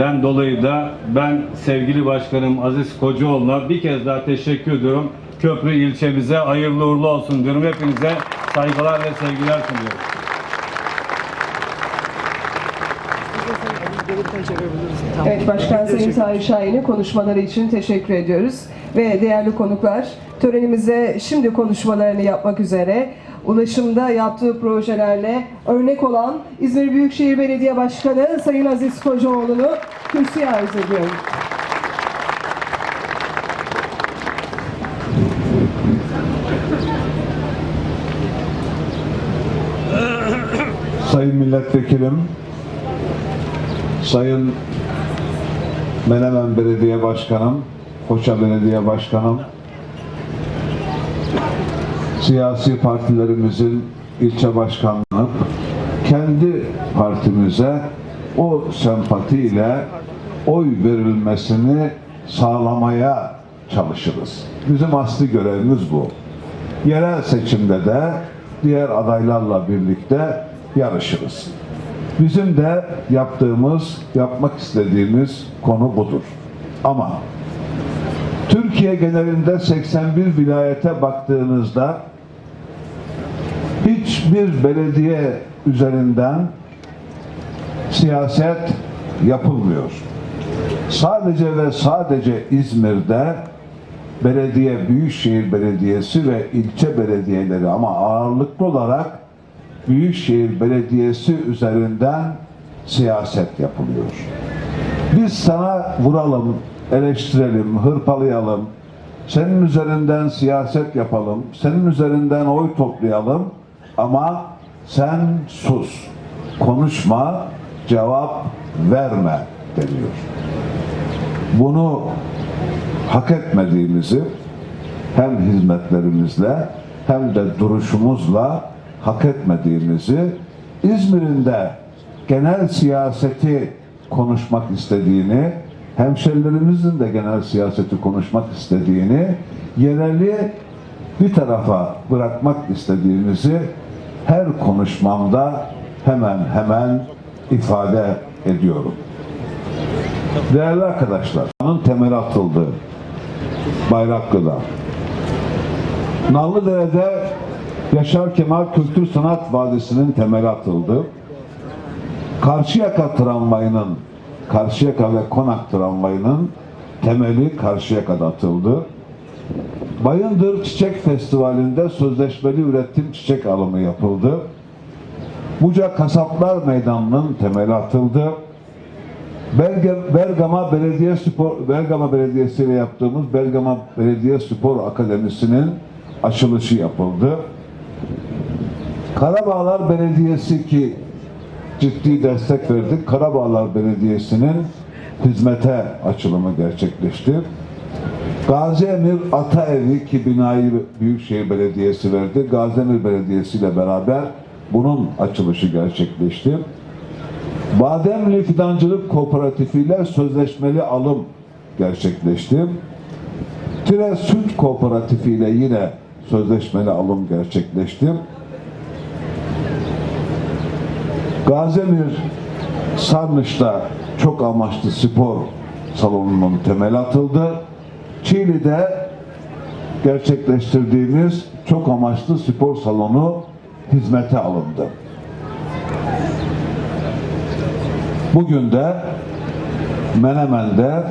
verilmesinden dolayı da ben sevgili başkanım Aziz Kocaoğlu'na bir kez daha teşekkür ediyorum. Köprü ilçemize hayırlı uğurlu olsun diyorum. Hepinize saygılar ve sevgiler sunuyorum. Evet Başkan Sayın Tahir Şahin'e konuşmaları için teşekkür ediyoruz. Ve değerli konuklar törenimize şimdi konuşmalarını yapmak üzere ulaşımda yaptığı projelerle örnek olan İzmir Büyükşehir Belediye Başkanı Sayın Aziz Kocaoğlu'nu kürsüye arz ediyorum. Sayın Milletvekilim, Sayın Menemen Belediye Başkanım, Foça Belediye Başkanım, siyasi partilerimizin ilçe başkanları, kendi partimize o sempatiyle oy verilmesini sağlamaya çalışırız. Bizim asli görevimiz bu. Yerel seçimde de diğer adaylarla birlikte yarışırız. Bizim de yaptığımız, yapmak istediğimiz konu budur. Ama Türkiye genelinde 81 vilayete baktığınızda hiçbir belediye üzerinden siyaset yapılmıyor. Sadece ve sadece İzmir'de belediye, büyükşehir belediyesi ve ilçe belediyeleri ama ağırlıklı olarak büyükşehir belediyesi üzerinden siyaset yapılıyor. Biz sana vuralım, eleştirelim, hırpalayalım, senin üzerinden siyaset yapalım, senin üzerinden oy toplayalım ama sen sus, konuşma, cevap verme deniyor. Bunu hak etmediğimizi hem hizmetlerimizle hem de duruşumuzla hak etmediğimizi İzmir'in de genel siyaseti konuşmak istediğini hemşerilerimizin de genel siyaseti konuşmak istediğini yereli bir tarafa bırakmak istediğimizi her konuşmamda hemen hemen ifade ediyorum. Değerli arkadaşlar, onun temeli atıldı. Bayraklı'da. Nallıdere'de Yaşar Kemal Kültür Sanat Vadisi'nin temeli atıldı. Karşıyaka tramvayının, Karşıyaka ve Konak tramvayının temeli Karşıyaka'da atıldı. Bayındır Çiçek Festivali'nde sözleşmeli üretim çiçek alımı yapıldı. Buca Kasaplar Meydanı'nın temeli atıldı. Bergama Belediye Spor Bergama Belediyesi ile yaptığımız Bergama Belediye Spor Akademisi'nin açılışı yapıldı. Karabağlar Belediyesi ki ciddi destek verdik. Karabağlar Belediyesi'nin hizmete açılımı gerçekleşti. Gazi Emir Ataevi ki binayı Büyükşehir Belediyesi verdi. Gazi Emir Belediyesi ile beraber bunun açılışı gerçekleşti. Bademli Fidancılık Kooperatifi ile sözleşmeli alım gerçekleşti. Tire Süt Kooperatifi ile yine sözleşmeli alım gerçekleşti. Gazemir Sarnıç'ta çok amaçlı spor salonunun temeli atıldı. Çiğli'de gerçekleştirdiğimiz çok amaçlı spor salonu hizmete alındı. Bugün de Menemen'de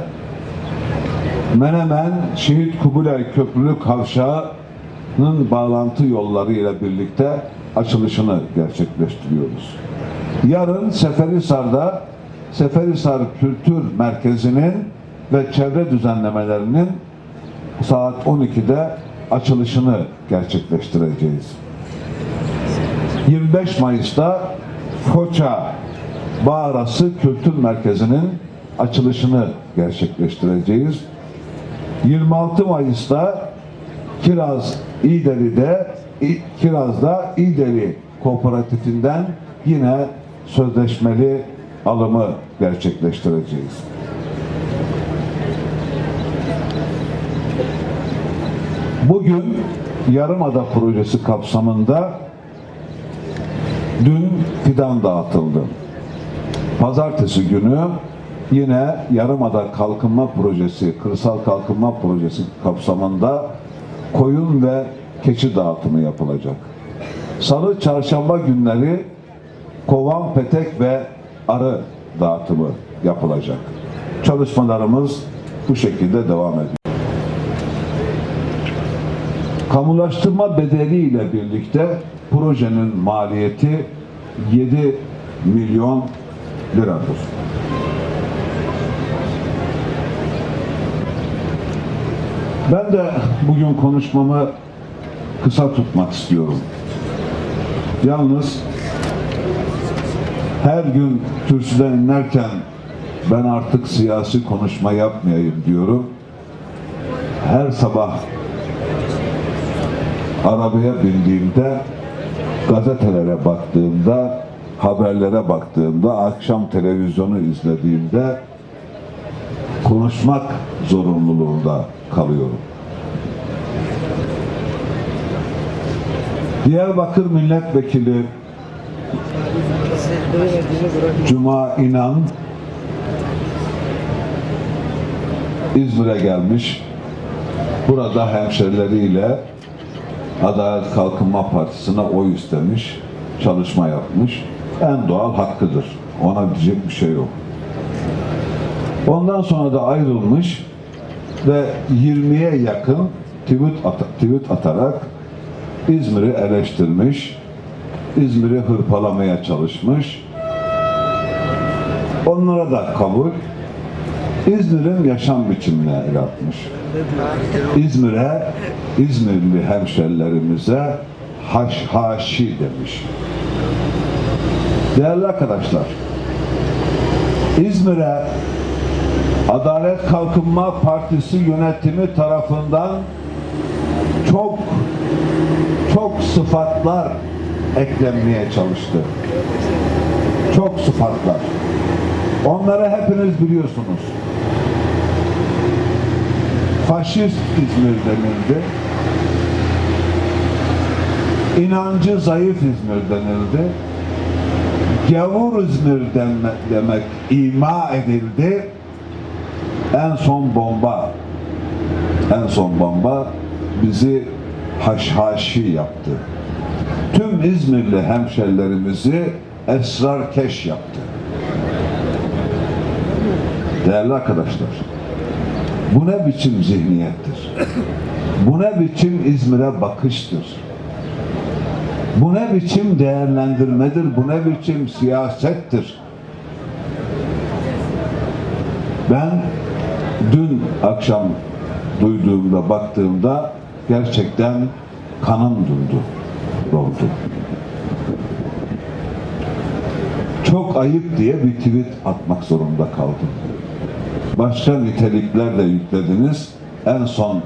Menemen Şehit Kubilay Köprülü Kavşağı'nın bağlantı yolları ile birlikte açılışını gerçekleştiriyoruz. Yarın Seferihisar'da Seferihisar Kültür Merkezi'nin ve çevre düzenlemelerinin saat 12'de açılışını gerçekleştireceğiz. 25 Mayıs'ta Foça Bağrası Kültür Merkezi'nin açılışını gerçekleştireceğiz. 26 Mayıs'ta Kiraz İderi'de İ- Kiraz'da İderi Kooperatifinden yine sözleşmeli alımı gerçekleştireceğiz. Bugün Yarımada projesi kapsamında dün fidan dağıtıldı. Pazartesi günü yine Yarımada Kalkınma Projesi, Kırsal Kalkınma Projesi kapsamında koyun ve keçi dağıtımı yapılacak. Salı, çarşamba günleri kovan, petek ve arı dağıtımı yapılacak. Çalışmalarımız bu şekilde devam ediyor. Kamulaştırma bedeliyle birlikte projenin maliyeti 7 milyon liradır. Ben de bugün konuşmamı kısa tutmak istiyorum. Yalnız her gün kürsüden inerken ben artık siyasi konuşma yapmayayım diyorum. Her sabah arabaya bindiğimde gazetelere baktığımda haberlere baktığımda akşam televizyonu izlediğimde konuşmak zorunluluğunda kalıyorum. Diyarbakır Milletvekili Cuma İnan İzmir'e gelmiş. Burada hemşerileriyle Adalet Kalkınma Partisi'ne oy istemiş, çalışma yapmış. En doğal hakkıdır. Ona diyecek bir şey yok. Ondan sonra da ayrılmış ve 20'ye yakın tweet, at- tweet atarak İzmir'i eleştirmiş, İzmir'i hırpalamaya çalışmış. Onlara da kabul. İzmir'in yaşam biçimine el atmış. İzmir'e, İzmirli hemşerilerimize haşhaşi demiş. Değerli arkadaşlar, İzmir'e Adalet Kalkınma Partisi yönetimi tarafından çok çok sıfatlar eklenmeye çalıştı. Çok sıfatlar. Onları hepiniz biliyorsunuz. Faşist İzmir denildi. İnancı zayıf İzmir denildi. Gavur İzmir denme- demek ima edildi. En son bomba, en son bomba bizi haşhaşi yaptı. Tüm İzmirli hemşerilerimizi esrarkeş yaptı. Değerli arkadaşlar, bu ne biçim zihniyettir? Bu ne biçim İzmir'e bakıştır? Bu ne biçim değerlendirmedir? Bu ne biçim siyasettir? Ben dün akşam duyduğumda, baktığımda gerçekten kanım durdu, doldu. Çok ayıp diye bir tweet atmak zorunda kaldım. Başka nitelikler de yüklediniz. En son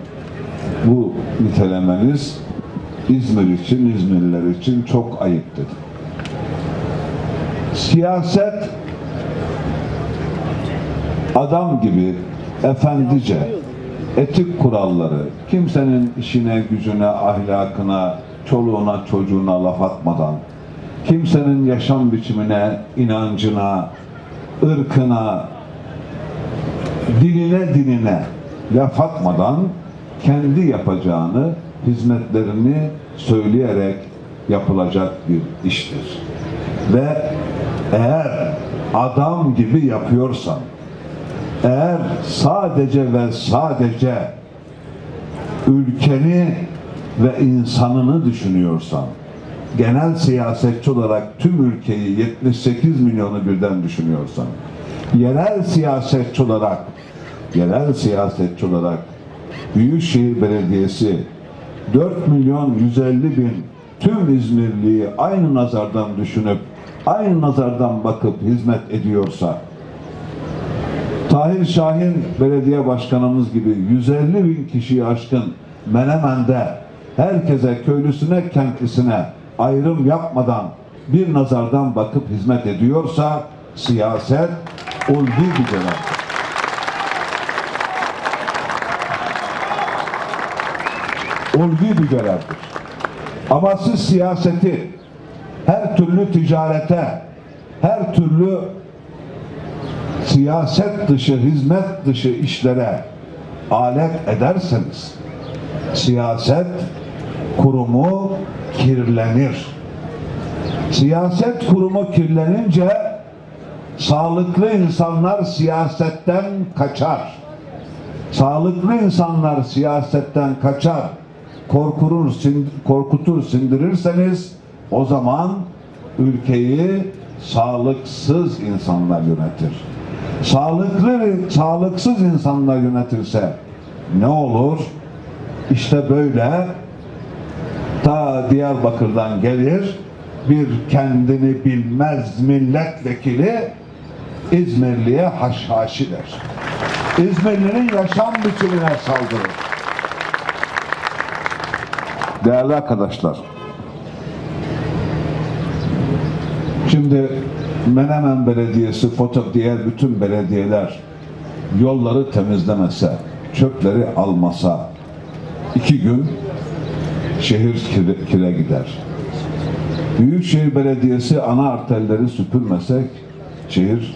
bu nitelemeniz İzmir için, İzmirliler için çok ayıp dedim. Siyaset adam gibi efendice etik kuralları kimsenin işine, gücüne, ahlakına, çoluğuna, çocuğuna laf atmadan kimsenin yaşam biçimine, inancına, ırkına, diline dinine laf atmadan kendi yapacağını, hizmetlerini söyleyerek yapılacak bir iştir. Ve eğer adam gibi yapıyorsan, eğer sadece ve sadece ülkeni ve insanını düşünüyorsan, genel siyasetçi olarak tüm ülkeyi 78 milyonu birden düşünüyorsan, yerel siyasetçi olarak, yerel siyasetçi olarak Büyükşehir Belediyesi 4 milyon 150 bin tüm İzmirliyi aynı nazardan düşünüp, aynı nazardan bakıp hizmet ediyorsa, Tahir Şahin belediye başkanımız gibi 150 bin kişiyi aşkın Menemen'de herkese, köylüsüne, kentlisine ayrım yapmadan bir nazardan bakıp hizmet ediyorsa siyaset ulvi bir görevdir. Ulvi bir görevdir. Ama siz siyaseti her türlü ticarete, her türlü siyaset dışı, hizmet dışı işlere alet ederseniz siyaset kurumu kirlenir. Siyaset kurumu kirlenince sağlıklı insanlar siyasetten kaçar. Sağlıklı insanlar siyasetten kaçar. Korkurur, sin- korkutur, sindirirseniz o zaman ülkeyi sağlıksız insanlar yönetir. Sağlıklı sağlıksız insanlar yönetirse ne olur? İşte böyle ta Diyarbakır'dan gelir bir kendini bilmez milletvekili İzmirli'ye haşhaşi der. İzmirli'nin yaşam biçimine saldırır. Değerli arkadaşlar, şimdi Menemen Belediyesi, Foto diğer bütün belediyeler yolları temizlemese, çöpleri almasa iki gün şehir kire, kire gider. Büyükşehir Belediyesi ana arterleri süpürmesek şehir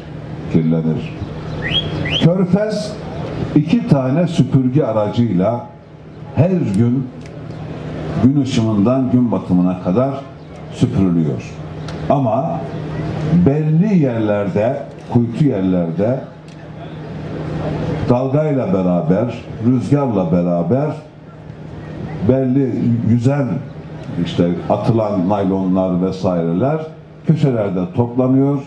kirlenir. Körfez iki tane süpürge aracıyla her gün gün ışımından gün batımına kadar süpürülüyor. Ama belli yerlerde, kuytu yerlerde dalgayla beraber, rüzgarla beraber belli yüzen işte atılan naylonlar vesaireler köşelerde toplanıyor.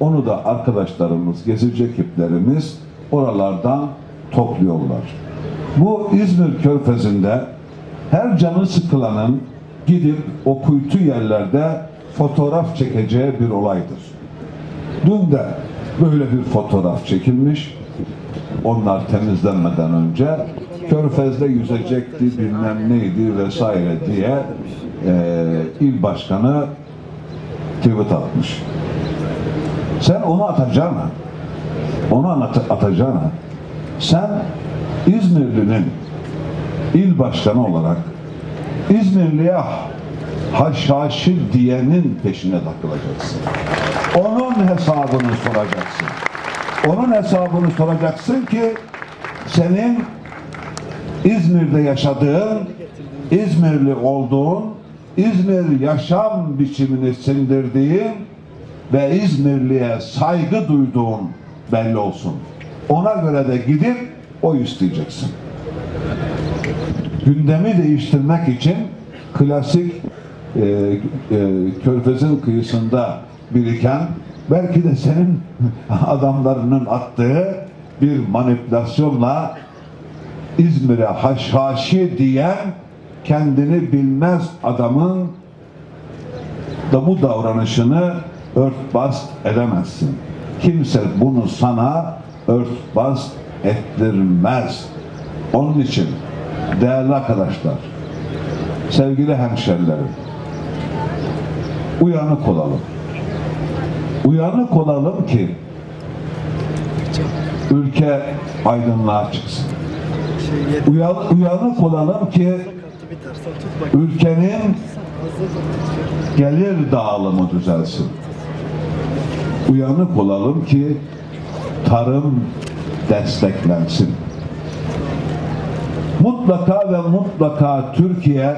Onu da arkadaşlarımız, gezici ekiplerimiz oralardan topluyorlar. Bu İzmir Körfezi'nde her canı sıkılanın gidip o kuytu yerlerde fotoğraf çekeceği bir olaydır. Dün de böyle bir fotoğraf çekilmiş. Onlar temizlenmeden önce Körfez'de yüzecekti bilmem neydi vesaire diye e, il başkanı tweet atmış. Sen onu atacağına, onu atacağına, sen İzmirli'nin il başkanı olarak İzmirli'ye haşhaşi diyenin peşine takılacaksın. Onun hesabını soracaksın. Onun hesabını soracaksın ki senin İzmir'de yaşadığın, İzmirli olduğun, İzmir yaşam biçimini sindirdiğin ve İzmirli'ye saygı duyduğun belli olsun. Ona göre de gidip oy isteyeceksin. Gündemi değiştirmek için klasik e, e, körfezin kıyısında biriken belki de senin adamlarının attığı bir manipülasyonla İzmir'e haşhaşi diyen kendini bilmez adamın da bu davranışını örtbas edemezsin. Kimse bunu sana örtbas ettirmez. Onun için değerli arkadaşlar, sevgili hemşerilerim, uyanık olalım. Uyanık olalım ki ülke aydınlığa çıksın. Uyan, uyanık olalım ki ülkenin gelir dağılımı düzelsin. Uyanık olalım ki tarım desteklensin. Mutlaka ve mutlaka Türkiye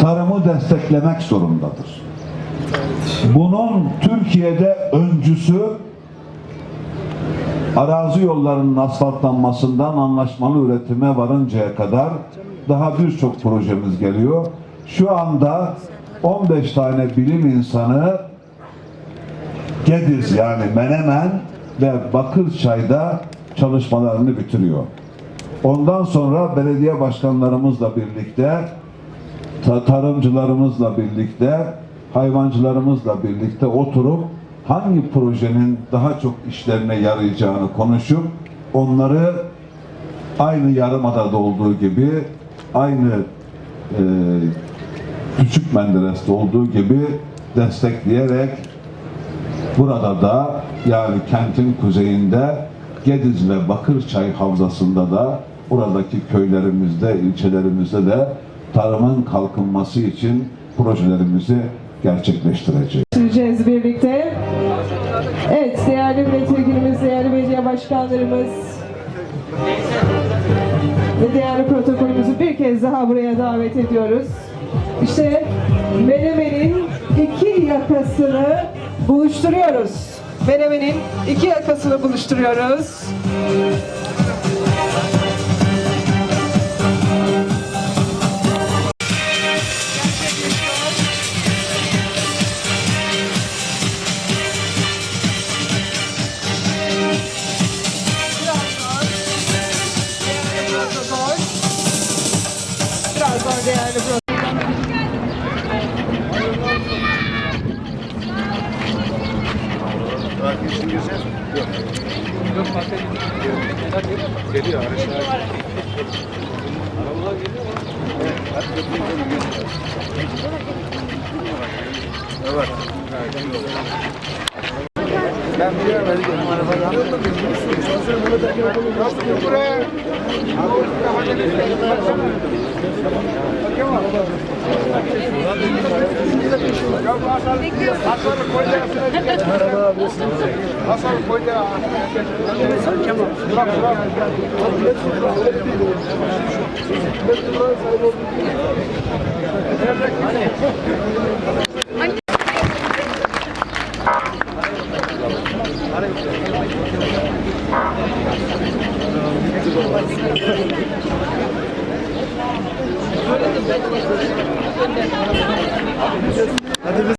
tarımı desteklemek zorundadır. Bunun Türkiye'de öncüsü arazi yollarının asfaltlanmasından anlaşmalı üretime varıncaya kadar daha birçok projemiz geliyor. Şu anda 15 tane bilim insanı Gediz yani Menemen ve Bakırçay'da çalışmalarını bitiriyor. Ondan sonra belediye başkanlarımızla birlikte, ta- tarımcılarımızla birlikte, hayvancılarımızla birlikte oturup hangi projenin daha çok işlerine yarayacağını konuşup onları aynı Yarımada'da olduğu gibi aynı e, Küçük Menderes'te olduğu gibi destekleyerek burada da yani kentin kuzeyinde Gediz ve Bakırçay havzasında da oradaki köylerimizde, ilçelerimizde de tarımın kalkınması için projelerimizi gerçekleştireceğiz. Geçireceğiz birlikte. Evet, değerli milletvekilimiz, değerli belediye başkanlarımız ve değerli protokolümüzü bir kez daha buraya davet ediyoruz. İşte Menemen'in iki yakasını buluşturuyoruz. Menemen'in iki yakasını buluşturuyoruz. Geliyor araçlar. Arabalar geliyor mu? Evet. Evet. Merhaba